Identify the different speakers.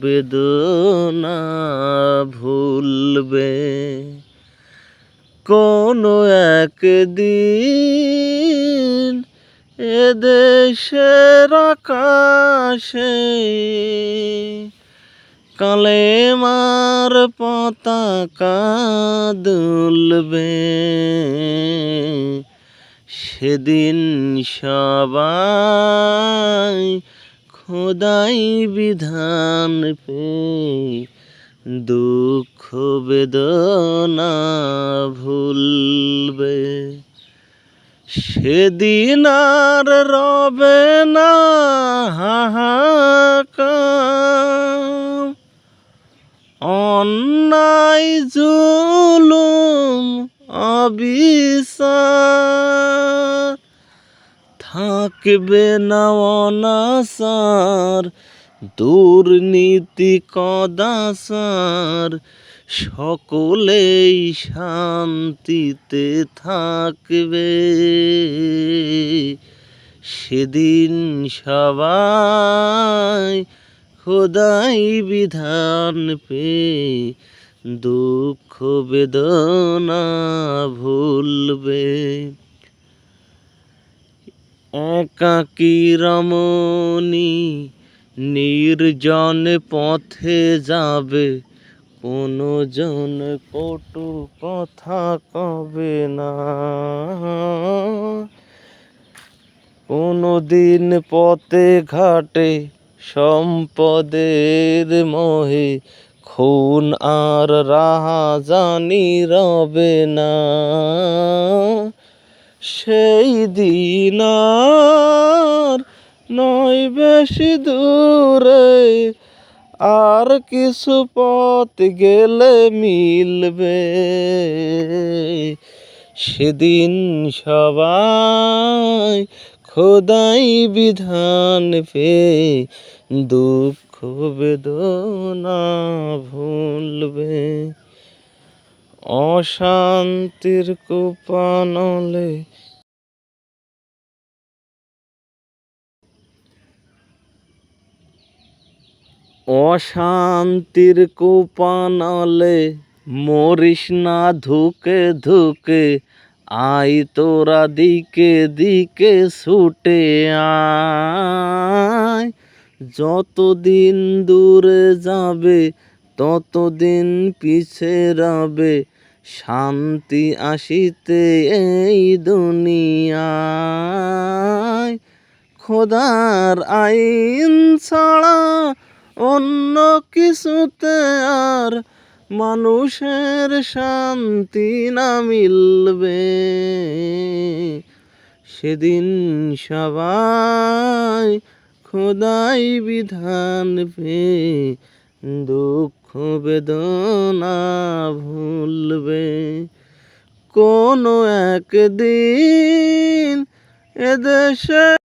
Speaker 1: বেদনা ভুলবে। কোনো একদিন এদেশের আকাশে কালে মার পতাকা দুলবে। সেদিন সবাই খোদাই বিধান পে দুঃখ বেদনা ভুলবে। সেদিন আর রবে না হাহাকার। অন্যায় জুলুম অবিচার। থাকবে না অনাসার, দুর্নীতি কদাসার, সকলেই শান্তিতে থাকবে। সেদিন সবাই খোদাই বিধান পে দুঃখ বেদনা ভুলবে। একাকী রমণী, নির্জন পথে যাবে। কোনো জন কটু কথা কবে না। কোনো দিন পথে ঘাটে সম্পদের মোহে, খুন আর রাহা জানি রবে না। সেই দিন নয় বেশি দূরে আর কিছু পথ গেলে মিলবে। সেদিন সবাই খোদাই বিধান পে দুঃখ বেদনা ভুলবে। অশান্তির কুপানলে। অশান্তির কুপানলে মরিস না ধুকে ধুকে, আই তোরা দিকে দিকে ছুটে আয়। যতদিন দূরে যাবে, ততদিন পিছে রবে শান্তি আসিতে এই দুনিয়ায়। খোদার আইন ছাড়া অন্য কিছুতে আর মানুষের শান্তি না মিলবে। সেদিন সবাই খোদাই বিধান পে দুঃখ বেদনা ভুলবে। কোনো একদিন এদেশে